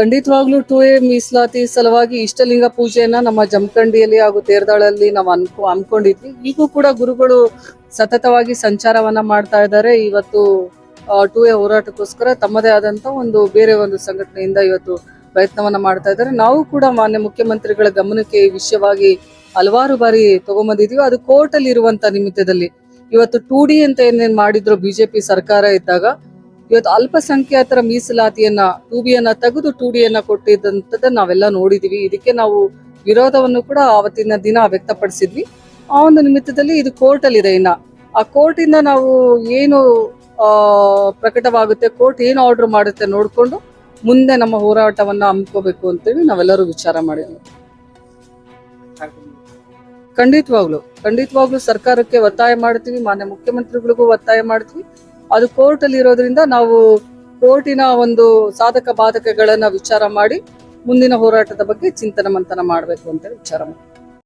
ಖಂಡಿತವಾಗ್ಲೂ to A ಮೀಸಲಾತಿ ಸಲುವಾಗಿ ಇಷ್ಟಲಿಂಗ ಪೂಜೆಯನ್ನ ನಮ್ಮ ಜಮಖಂಡಿಯಲ್ಲಿ ಹಾಗೂ ತೇರ್ದಾಳಲ್ಲಿ ನಾವು ಅನ್ಕೊ, ಅನ್ಕೊಂಡಿದ್ವಿ. ಈಗೂ ಕೂಡ ಗುರುಗಳು ಸತತವಾಗಿ ಸಂಚಾರವನ್ನ ಮಾಡ್ತಾ ಇದ್ದಾರೆ. ಇವತ್ತು ಟು ಎ ಹೋರಾಟಕ್ಕೋಸ್ಕರ ತಮ್ಮದೇ ಆದಂತ ಒಂದು ಬೇರೆ ಒಂದು ಸಂಘಟನೆಯಿಂದ ಇವತ್ತು ಪ್ರಯತ್ನವನ್ನ ಮಾಡ್ತಾ ಇದ್ದಾರೆ. ನಾವು ಕೂಡ ಮಾನ್ಯ ಮುಖ್ಯಮಂತ್ರಿಗಳ ಗಮನಕ್ಕೆ ಈ ವಿಷಯವಾಗಿ ಹಲವಾರು ಬಾರಿ ತಗೊಂಬಂದಿದೀವಿ ಅದು ಕೋರ್ಟ್ ಅಲ್ಲಿ ಇರುವಂತ ನಿಮಿತ್ತದಲ್ಲಿ. ಇವತ್ತು ಟೂ ಡಿ ಅಂತ ಏನೇನ್ ಮಾಡಿದ್ರು ಬಿಜೆಪಿ ಸರ್ಕಾರ ಇದ್ದಾಗ ಇವತ್ತು ಅಲ್ಪಸಂಖ್ಯಾತರ ಮೀಸಲಾತಿಯನ್ನ ಟೂ ಬಿಯನ್ನ ತೆಗೆದು ಟೂ ಡಿಯನ್ನ ಕೊಟ್ಟಿದ್ದಂಥದ್ದನ್ನ ನಾವೆಲ್ಲ ನೋಡಿದೀವಿ. ಇದಕ್ಕೆ ನಾವು ವಿರೋಧವನ್ನು ಕೂಡ ಆವತ್ತಿನ ದಿನ ವ್ಯಕ್ತಪಡಿಸಿದ್ವಿ. ಆ ಒಂದು ನಿಮಿತ್ತದಲ್ಲಿ ಇದು ಕೋರ್ಟ್ ಅಲ್ಲಿ ಇದೆ ಇನ್ನ. ಆ ಕೋರ್ಟ್ ಇಂದ ನಾವು ಏನು ಆ, ಪ್ರಕಟವಾಗುತ್ತೆ ಕೋರ್ಟ್ ಏನು ಆರ್ಡರ್ ಮಾಡುತ್ತೆ ನೋಡಿಕೊಂಡು ಮುಂದೆ ನಮ್ಮ ಹೋರಾಟವನ್ನ ಹಮ್ಮಿಕೋಬೇಕು ಅಂತೇಳಿ ನಾವೆಲ್ಲರೂ ವಿಚಾರ ಮಾಡಿದ್ವಿ. ಖಂಡಿತವಾಗ್ಲು ಖಂಡಿತವಾಗ್ಲು ಸರ್ಕಾರಕ್ಕೆ ಒತ್ತಾಯ ಮಾಡ್ತೀವಿ ಮಾನ್ಯ ಮುಖ್ಯಮಂತ್ರಿಗಳಿಗೂ ಒತ್ತಾಯ ಮಾಡ್ತೀವಿ. ಅದು ಕೋರ್ಟ್ ಅಲ್ಲಿ ಇರೋದ್ರಿಂದ ನಾವು ಕೋರ್ಟಿನ ಒಂದು ಸಾಧಕ ಬಾಧಕಗಳನ್ನ ವಿಚಾರ ಮಾಡಿ ಮುಂದಿನ ಹೋರಾಟದ ಬಗ್ಗೆ ಚಿಂತನ ಮಂಥನ ಮಾಡಬೇಕು ಅಂತ ವಿಚಾರ ಮಾಡ್ತೀವಿ.